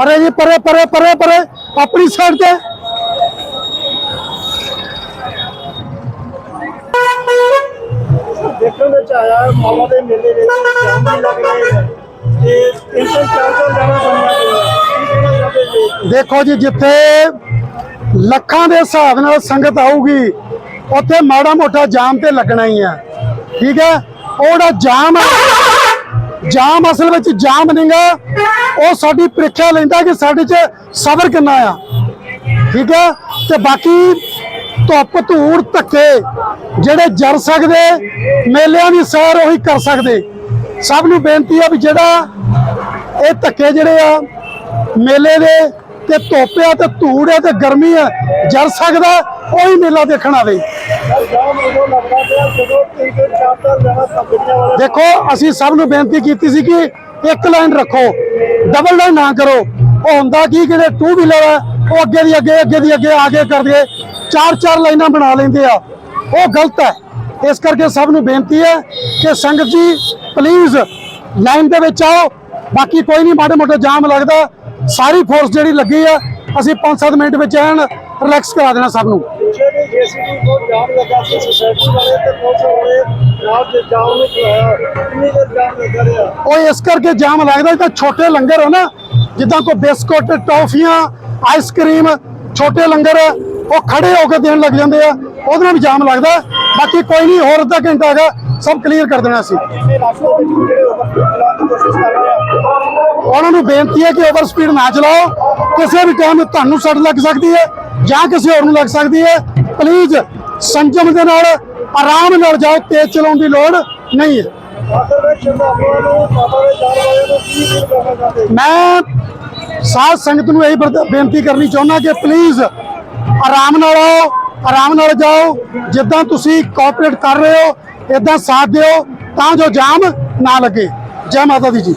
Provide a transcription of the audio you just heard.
अरे जी परे परे परे परे अपनी साइड से देखो जी जिथे ਲੱਖਾਂ ਦੇ ਹਿਸਾਬ ਨਾਲ ਸੰਗਤ ਆਊਗੀ। ਉੱਥੇ ਮਾੜਾ ਮੋਟਾ ਜਾਮ ਤੇ ਲੱਗਣਾ ਹੀ ਆ। ਠੀਕ ਹੈ? ਉਹ ਜਿਹੜਾ ਜਾਮ ਹੈ ਜਾਮ ਅਸਲ ਵਿੱਚ ਜਾਮ ਨਹੀਂਗਾ ਉਹ ਸਾਡੀ ਪ੍ਰੀਖਿਆ ਲੈਂਦਾ ਕਿ ਸਾਡੇ 'ਚ ਸਬਰ ਕਿੰਨਾ ਆ। ਠੀਕ ਹੈ? ਤੇ ਬਾਕੀ ਧੁੱਪ ਧੂੜ ਧੱਕੇ ਜਿਹੜੇ ਜਰ ਸਕਦੇ, ਮੇਲਿਆਂ ਦੀ ਸੈਰ ਉਹੀ ਕਰ ਸਕਦੇ। ਸਭ ਨੂੰ ਬੇਨਤੀ ਆ ਵੀ ਜਿਹੜਾ ਇਹ ਧੱਕੇ ਜਿਹੜੇ ਆ, ਮੇਲੇ ਦੇ ਤੇ ਧੁੱਪ ਹੈ ਤੇ ਧੂੜ ਹੈ ਤੇ ਗਰਮੀ ਹੈ ਜਰ ਸਕਦਾ ਉਹੀ ਮੇਲਾ ਦੇਖਣ ਆਵੇ। ਦੇਖੋ, ਅਸੀਂ ਸਭ ਨੂੰ ਬੇਨਤੀ ਕੀਤੀ ਸੀ ਕਿ ਇੱਕ ਲਾਈਨ ਰੱਖੋ ਡਬਲ ਲਾਈਨ ਨਾ ਕਰੋ। ਉਹ ਹੁੰਦਾ ਕੀ ਜਿਹੜੇ ਟੂ ਵੀਲਰ ਆ, ਉਹ ਅੱਗੇ ਦੀ ਅੱਗੇ ਅੱਗੇ ਦੀ ਅੱਗੇ, ਆਗੇ ਕਰਦੇ ਚਾਰ ਚਾਰ ਲਾਈਨਾਂ ਬਣਾ ਲੈਂਦੇ ਆ। ਉਹ ਗਲਤ ਹੈ। ਇਸ ਕਰਕੇ ਸਭ ਨੂੰ ਬੇਨਤੀ ਹੈ ਕਿ ਸੰਗਤ ਜੀ ਪਲੀਜ਼ ਲਾਈਨ ਦੇ ਵਿੱਚ ਆਓ। ਬਾਕੀ ਕੋਈ ਨਹੀਂ ਮਾੜੇ ਮੋਟੇ ਜਾਮ ਲੱਗਦਾ। ਸਾਰੀ ਫੋਰਸ ਜਿਹੜੀ ਲੱਗੀ ਆ ਅਸੀਂ 5-7 ਮਿੰਟ ਵਿੱਚ ਐਨ ਰਿਲੈਕਸ ਕਰਾ ਦੇਣਾ ਸਭ ਨੂੰ। ਉਹ ਇਸ ਕਰਕੇ ਜਾਮ ਲੱਗਦਾ ਤਾਂ ਛੋਟੇ ਲੰਗਰ ਹੋ ਨਾ ਜਿੱਦਾਂ ਕੋਈ ਬਿਸਕੁਟ ਟੌਫੀਆਂ ਆਈਸਕ੍ਰੀਮ ਛੋਟੇ ਲੰਗਰ ਉਹ ਖੜੇ ਹੋ ਕੇ ਦੇਣ ਲੱਗ ਜਾਂਦੇ ਆ ਉਹਦੇ ਨਾਲ ਵੀ ਜਾਮ ਲੱਗਦਾ। ਬਾਕੀ ਕੋਈ ਨਹੀਂ ਹੋਰ ਅੱਧਾ ਘੰਟਾ ਹੈਗਾ ਸਭ ਕਲੀਅਰ ਕਰ ਦੇਣਾ ਸੀ। ਉਹਨਾਂ ਨੂੰ ਬੇਨਤੀ ਹੈ ਕਿ ਓਵਰ ਸਪੀਡ ਨਾ ਚਲਾਓ। ਕਿਸੇ ਵੀ ਟਾਈਮ ਤੁਹਾਨੂੰ ਸੱਟ ਲੱਗ ਸਕਦੀ ਹੈ ਜਾਂ ਕਿਸੇ ਹੋਰ ਨੂੰ ਲੱਗ ਸਕਦੀ ਹੈ। ਪਲੀਜ਼ ਸੰਜਮ ਦੇ ਨਾਲ, ਆਰਾਮ ਨਾਲ ਜਾਓ, ਤੇਜ਼ ਚਲਾਉਣ ਦੀ ਲੋੜ ਨਹੀਂ ਹੈ। ਮੈਂ ਸਾਧ ਸੰਗਤ ਨੂੰ ਇਹ ਬੇਨਤੀ ਕਰਨੀ ਚਾਹੁੰਦਾ ਕਿ ਪਲੀਜ਼ ਆਰਾਮ ਨਾਲ ਆਓ, ਆਰਾਮ ਨਾਲ ਜਾਓ। ਜਿੱਦਾਂ ਤੁਸੀਂ ਕੋਆਪਰੇਟ ਕਰ ਰਹੇ ਹੋ ਇਦਾਂ ਸਾਥ ਦਿਓ ਤਾਂ ਜੋ ਜਾਮ ਨਾ ਲੱਗੇ। ਜੈ ਮਾਤਾ ਦੀ ਜੀ।